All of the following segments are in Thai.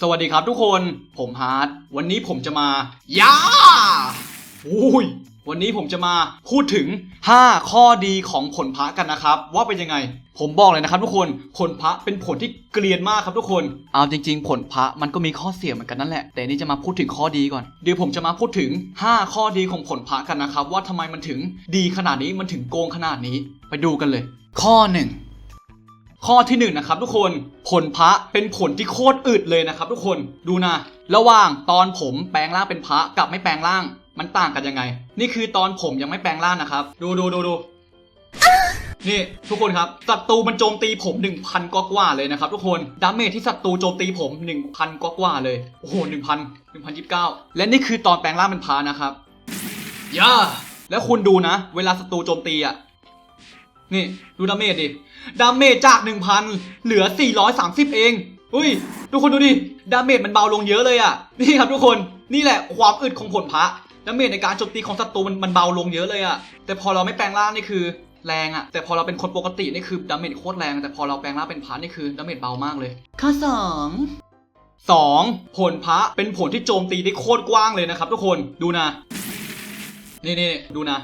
สวัสดีครับทุกคน ผมฮาร์ดวันนี้ผมจะมาย่าอุ้ยวันนี้ผมจะมาพูดถึง 5 ข้อดีของผลพระกันนะครับ ว่าเป็นยังไง ผมบอกเลยนะครับทุกคนผลพระเป็นผลที่เกลียนมากครับทุกคน เอาจริง ๆ ผลพระมันก็มีข้อเสียเหมือนกันนั่นแหละ แต่นี่จะมาพูดถึงข้อดีก่อนเดี๋ยวผมจะมาพูดถึง 5 ข้อดีของผลพระกันนะครับ ว่าทำไมมันถึงดีขนาดนี้มันถึงโกงขนาดนี้ ไปดูกันเลย ข้อหนึ่ง ข้อที่หนึ่งนะครับทุกคนผลพระเป็นผลที่โคตรอึดเลยนะครับ ทุกคนดูนะ ระหว่างตอนผมแปลงร่างเป็นพระกับไม่แปลงร่าง มันต่างกันยังไง นี่คือตอนผมยังไม่แปลงร่างนะครับ ดูดูดูดูนี่ทุกคนครับศัตรูมันโจมตีผม 1,000กว่ากว่าเลยนะครับทุกคนดาเมจที่ศัตรูโจมตีผม 1,000กว่ากว่าเลยโอ้โห1,000 1,029 และนี่คือตอนแปลงร่างเป็นพระนะครับย่าแล้วคุณดูนะ เวลาศัตรูโจมตีอะ นี่ดูดาเมจดิ ดาเมจจาก 1,000 เหลือ 430 เอง อุ้ย ทุกคนดูดิ ดาเมจมันเบาลงเยอะเลยอะ่ะ นี่ครับทุกคน นี่แหละความอึดของผลพระดาเมจในการโจมตีของศัตรูมันมันเบาลงเยอะเลยอะ่ะ แต่พอเราไม่แปลงร่างนี่คือแรงอะ่ะ แต่พอเราเป็นคนปกตินี่คือดาเมจโคตรแรง แต่พอเราแปลงร่างเป็นพระนี่คือดาเมจเบามากเลย ข้อสองสองผลพระเป็นผลที่โจมตีได้โคตรกว้างเลยนะครับ ทุกคน ดูนะ นี่นี่ดูนะ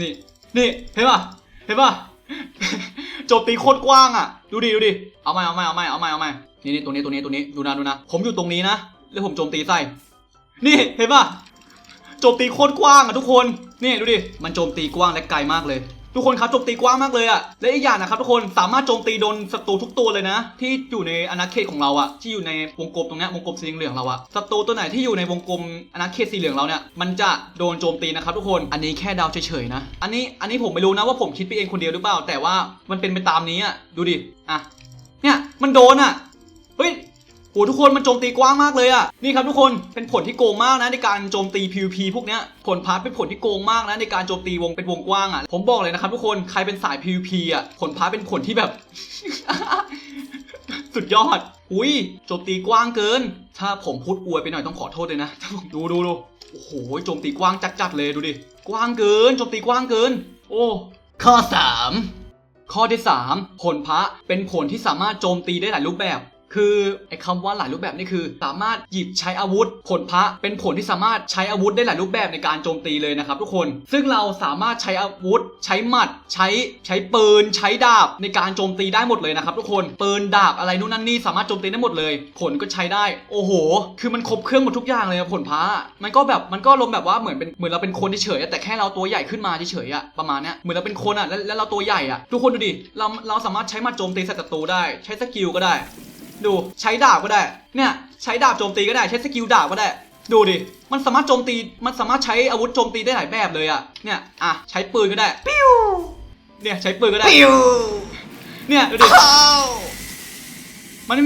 นี่ นี่ เห็นปะเห็นปะโจมตีโคตรกว้างอะ ดูดิ ดูดิ เอาไม่เอาไม่เอาไม่เอาไม่เอาไม่นี่นี่ตัวนี้ตัวนี้ตัวนี้ ดูนะดูนะ ผมอยู่ตรงนี้นะ แล้วผมโจมตีใส่ นี่เห็นปะโจมตีโคตรกว้างอะทุกคน นี่ดูดิ มันโจมตีกว้างและไกลมากเลย ทุกคนครับโจมตีกว้างมากเลยอะและอีกอย่างนะครับทุกคนสามารถโจมตีโดนศัตรูทุกตัวเลยนะ ที่อยู่ในอาณาเขตของเราอะที่อยู่ในวงกลมตรงนี้วงกลมสีเหลืองเราอะศัตรูตัวไหนที่อยู่ในวงกลมอาณาเขตสีเหลืองเราเนี่ยมันจะโดนโจมตีนะครับทุกคนอันนี้แค่ดาวเฉยๆนะอันนี้อันนี้ผมไม่รู้นะว่าผมคิดไปเองคนเดียวหรือเปล่า แต่ว่ามันเป็นไปตามนี้อะดูดิอะเนี่ยมันโดนอะเฮ้ย โหทุกคนมันโจมตีกว้างมากเลยอะนี่ครับทุกคนเป็นผลที่โกงมากนะในการโจมตี PVP พวกเนี้ยผลพาร์ทเป็นผลที่โกงมากนะในการโจมตีวงเป็นวงกว้างอะผมบอกเลยนะครับทุกคนใครเป็นสาย PVP อะผลพาร์ทเป็นผลที่แบบ สุดยอด อุ้ยโจมตีกว้างเกิน ถ้าผมพูดอวยไปหน่อยต้องขอโทษเลยนะดูดูดูโอ้โหโจมตีกว้างจัดๆเลยดูดิกว้างเกินโจมตีกว้างเกิน โอ้ข้อสามข้อที่ 3 ผลพระเป็นผลที่สามารถโจมตีได้หลายรูปแบบ คือไอ้คำว่าหลายรูปแบบนี่คือ สามารถหยิบใช้อาวุธ ผลพระเป็นผลที่สามารถใช้อาวุธได้หลายรูปแบบในการโจมตีเลยนะครับทุกคน ซึ่งเราสามารถใช้อาวุธ ใช้หมัด ใช้ใช้ปืน ใช้ดาบในการโจมตีได้หมดเลยนะครับทุกคนปืนดาบอะไรนู่นนั่นนี่สามารถโจมตีได้หมดเลย ผลก็ใช้ได้ โอ้โห คือมันครบเครื่องหมดทุกอย่างเลยผลพระมันก็แบบมันก็ลมแบบว่าเหมือนเป็นเหมือนเราเป็นคนเฉยแต่แค่เราตัวใหญ่ขึ้นมาเฉยๆอะประมาณเนี้ยเหมือนเราเป็นคนอะแล้วเราตัวใหญ่อะทุกคนดูดิเราเราสามารถใช้มัดโจมตีศัตรูได้ ใช้สกิลก็ได้ ดูใช้ดาบก็ได้ เนี่ยใช้ดาบโจมตีก็ได้ใช้สกิลดาบก็ได้ ดูดิ มันสามารถโจมตี มันสามารถใช้อาวุธโจมตีได้หลายแบบเลยอะเนี่ย อะ ใช้ปืนก็ได้ ปิ้ว เนี่ยใช้ปืนก็ได้ ปิ้ว เนี่ยดูดิ มัน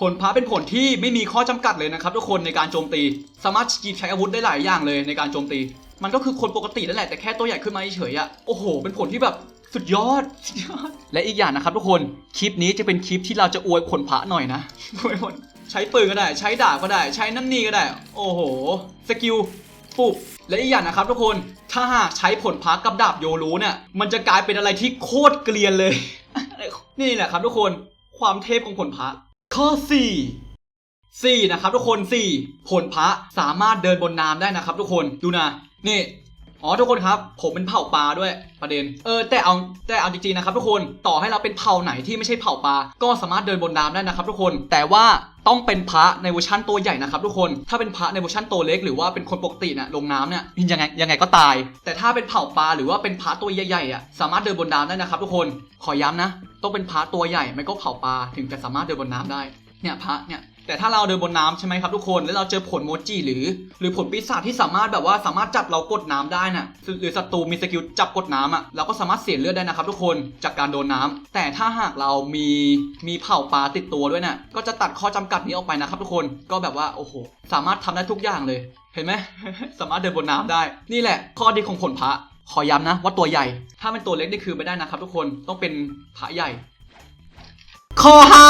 ผลพาเป็นผลที่ไม่มีข้อจำกัดเลยนะครับทุกคนในการโจมตี สามารถหยิบใช้อาวุธได้หลายอย่างเลยในการโจมตี มันก็คือคนปกตินั่นแหละแต่แค่ตัวใหญ่ขึ้นมาเฉยๆอะโอ้โห เป็นผลที่แบบ สุดยอดสุดยอด และอีกอย่างนะครับทุกคน คลิปนี้จะเป็นคลิปที่เราจะอวยผลพระหน่อยนะอวยผลใช้ปืนก็ได้ ใช้ดาบก็ได้ ใช้นั่นนี่ก็ได้ โอ้โห สกิลปุ๊บและอีกอย่างนะครับทุกคน ถ้าหากใช้ผลพักกับดาบโยรู้เนี่ย มันจะกลายเป็นอะไรที่โคตรเกลียนเลย นี่แหละครับทุกคน ความเทพของผลพักข้อ 4 4 นะครับทุกคน 4 ผลพระสามารถเดินบนน้ำได้นะครับทุกคน ดูนะ นี่ อ๋อทุกคนครับ ผมเป็นเผ่าปลาด้วยประเด็น เออแต่เอาแต่เอาจริงๆนะครับทุกคนต่อให้เราเป็นเผ่าไหนที่ไม่ใช่เผ่าปลาก็สามารถเดินบนน้ำได้นะครับ ทุกคนแต่ว่าต้องเป็นพระในเวอร์ชันตัวใหญ่นะครับทุกคน ถ้าเป็นพระในเวอร์ชันตัวเล็กหรือว่าเป็นคนปกติเนี่ยลงน้ำเนี่ยยังไงยังไงก็ตาย แต่ถ้าเป็นเผ่าปลาหรือว่าเป็นพระตัวใหญ่ๆอะสามารถเดินบนน้ำได้นะครับ ทุกคนขอย้ำนะ ต้องเป็นพระตัวใหญ่ไม่ก็เผ่าปลาถึงจะสามารถเดินบนน้ำได้เนี่ยพระเนี่ย แต่ถ้าเราเดินบนน้ำใช่ไหมครับทุกคนแล้วเราเจอผลโมจิหรือ หรือผลปีศาจที่สามารถแบบว่าสามารถจับเรากดน้ำได้น่ะหรือศัตรูมีสกิลจับกดน้ำอะเราก็สามารถเสียเลือดได้นะครับทุกคนจากการโดนน้ำแต่ถ้าหากเรามีมีเผ่าปลาติดตัวด้วยน่ะก็จะตัดข้อจำกัดนี้ออกไปนะครับทุกคนก็แบบว่าโอ้โหสามารถทำได้ทุกอย่างเลย เห็นไหมสามารถเดินบนน้ำได้ นี่แหละ ข้อดีของผลพระขอย้ำนะว่าตัวใหญ่ ถ้าเป็นตัวเล็กนี่คือไม่ได้นะครับทุกคนต้องเป็นพระใหญ่ ข้อห้า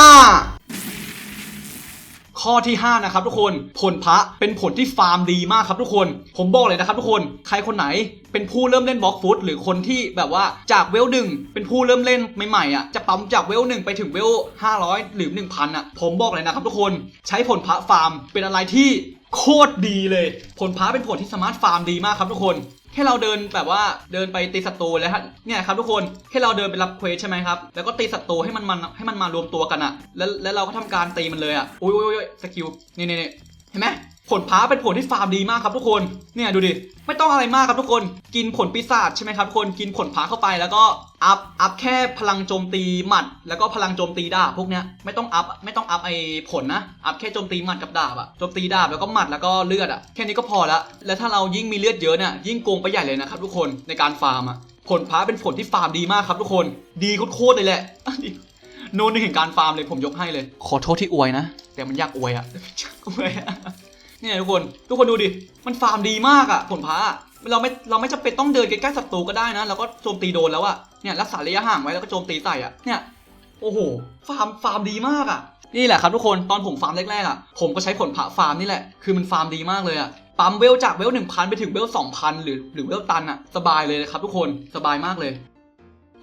ข้อที่ 5 นะครับทุกคนผลพระเป็นผลที่ฟาร์มดีมากครับทุกคน ผมบอกเลยนะครับทุกคนใครคนไหนเป็นผู้เริ่มเล่นบล็อกฟุตหรือคนที่แบบว่าจากเวลหนึ่งเป็นผู้เริ่มเล่นใหม่ๆอะจะปั๊มจากเวลหนึ่งไปถึงเวล500 หรือ 1000อะผมบอกเลยนะครับทุกคนใช้ผลพระฟาร์มเป็นอะไรที่โคตรดีเลย ผลพระเป็นผลที่สามารถฟาร์มดีมากครับทุกคน แค่เราเดินแบบว่าเดินไปตีศัตรูแล้วฮะเนี่ยครับทุกคนแค่เราเดินไปรับเควสใช่ไหมครับแล้วก็ตีศัตรูให้มันมันให้มันมารวมตัวกันอะแล้วแล้วเราก็ทำการตีมันเลยอะอุ้ยอุ้ยอุ้ยสกิลนี่นี่เห็นไหม ผลพ้าเป็นผลที่ฟาร์มดีมากครับทุกคน เนี่ยดูดิ ไม่ต้องอะไรมากครับทุกคน กินผลปีศาจใช่ไหมครับคนกินผลพ้าเข้าไปแล้วก็อัพอัพแค่พลังโจมตีหมัด แล้วก็พลังโจมตีดาบพวกเนี้ยไม่ต้องอัพไม่ต้องอัพไอผลนะ อัพแค่โจมตีหมัดกับดาบอะโจมตีดาบแล้วก็หมัดแล้วก็เลือดอะแค่นี้ก็พอละ แล้วถ้าเรายิ่งมีเลือดเยอะเนี่ยยิ่งโกงไปใหญ่เลยนะครับทุกคนในการฟาร์มอะผลพ้าเป็นผลที่ฟาร์มดีมากครับทุกคน ดีโคตรเลยแหละโน้นนึ่งแห่งการฟาร์มเลยผมยกให้เลย ขอโทษที่อวยนะ แต่มันยากอวยอะยากอวยอะ เนี่ยทุกคนทุกคนดูดิ มันฟาร์มดีมากอะผลพ้าอะเราไม่เราไม่จำเป็นต้องเดินใกล้ๆศัตรูก็ได้นะเราก็โจมตีโดนแล้วอะเนี่ยรักษาระยะห่างไว้แล้วก็โจมตีใส่อะเนี่ยโอ้โหฟาร์มฟาร์มดีมากอะนี่แหละครับทุกคนตอนผมฟาร์มแรกๆอะผมก็ใช้ผลผาฟาร์มนี่แหละคือมันฟาร์มดีมากเลยอะปั๊มเวลจากเวลหนึ่งพันไปถึงเวลสองพันหรือหรือเวลตันอะสบายเลยนะครับทุกคนสบายมากเลย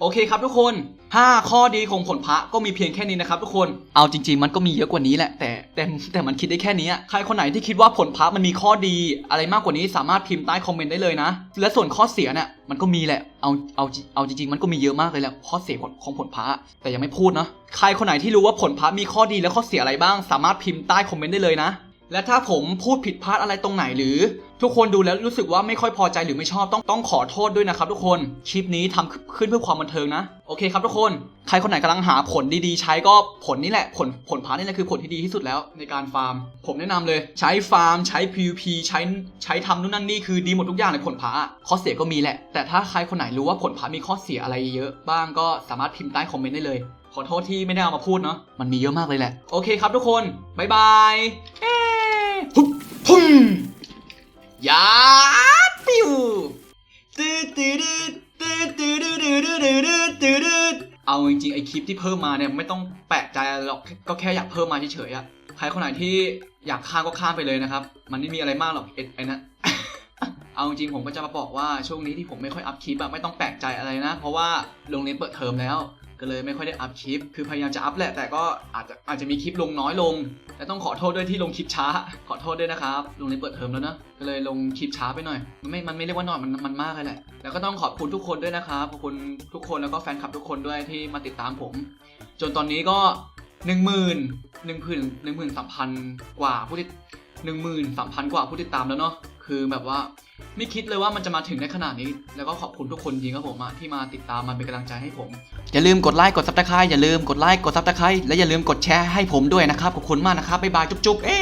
โอเคครับทุกคน 5 ข้อดีของผลพระก็มีเพียงแค่นี้นะครับทุกคน เอาจริง ๆ มันก็มีเยอะกว่านี้แหละ แต่แต่แต่มันคิดได้แค่นี้อะใครคนไหนที่คิดว่าผลพระมันมีข้อดี อะไรมากกว่านี้สามารถพิมพ์ใต้คอมเมนต์ได้เลยนะ และส่วนข้อเสียเนี่ยมันก็มีแหละ เอาเอาเอาจริง ๆ มันก็มีเยอะมากเลยแหละข้อเสียของของผลพระแต่ยังไม่พูดเนาะใครคนไหนที่รู้ว่าผลพระมีข้อดีและข้อเสียอะไรบ้าง สามารถพิมพ์ใต้คอมเมนต์ได้เลยนะ และถ้าผมพูดผิดพลาดอะไรตรงไหนหรือ ทุกคนดูแล้วรู้สึกว่าไม่ค่อยพอใจหรือไม่ชอบต้องต้องขอโทษด้วยนะครับทุกคนคลิปนี้ทำขึ้นเพื่อความบันเทิงนะ โอเคครับทุกคน ใครคนไหนกำลังหาผลดีๆ ใช้ก็ผลนี่แหละ ผลผลพานี่แหละคือผลที่ดีที่สุดแล้วในการฟาร์ม ผมแนะนำเลย ใช้ฟาร์ม ใช้ PVP ใช้ใช้ทำนู่นนั่นนี่คือดีหมดทุกอย่างเลยผลพาข้อเสียก็มีแหละ แต่ถ้าใครคนไหนรู้ว่าผลพามีข้อเสียอะไรเยอะ บ้างก็สามารถพิมพ์ใต้คอมเมนต์ได้เลยขอโทษที่ไม่ได้เอามาพูดเนาะ มันมีเยอะมากเลยแหละ โอเคครับทุกคน บ๊ายบาย ฮึบพุ่มยาปิวตืดตืดตืดตืดตืดตืดตืดตืดเอาจริงๆไอคลิปที่เพิ่มมาเนี่ยไม่ต้องแปลกใจหรอกก็แค่อยากเพิ่มมาเฉยๆอะใครคนไหนที่อยากข้ามก็ข้ามไปเลยนะครับ มันไม่มีอะไรมากหรอกไอ้ไอ้นะเอาจริงๆผมก็จะมาบอกว่าช่วงนี้ที่ผมไม่ค่อยอัพคลิปอะไม่ต้องแปลกใจอะไรนะ เพราะว่าโรงเรียนเปิดเทอมแล้ว ก็เลยไม่ค่อยได้อัพคลิป คือพยายามจะอัพแหละ แต่ก็อาจจะอาจจะมีคลิปลงน้อยลงและต้องขอโทษด้วยที่ลงคลิปช้า ขอโทษด้วยนะครับ ลงในเปิดเทอมแล้วนะ ก็เลยลงคลิปช้าไปหน่อย มันไม่ มันไม่เรียกว่าน้อย มัน มันมากเลยแหละ แล้วก็ต้องขอบคุณทุกคนด้วยนะครับ ขอบคุณทุกคนแล้วก็แฟนคลับทุกคนด้วยที่มาติดตามผม จนตอนนี้ก็หนึ่งหมื่นหนึ่งพันหนึ่งหมื่นสามพันกว่าผู้ติดหนึ่งหมื่นสามพันกว่าผู้ติดตามแล้วเนาะ คือแบบว่า ไม่คิดเลยว่ามันจะมาถึงในขนาดนี้ แล้วก็ขอบคุณทุกคนจริงครับผมที่มาติดตามมาเป็นกำลังใจให้ผม อย่าลืมกดไลค์กดซับสไครต์อย่าลืมกดไลค์กดซับสไครต์และอย่าลืมกดแชร์ให้ผมด้วยนะครับขอบคุณมากนะครับบ๊ายบายจุ๊บๆเอ๊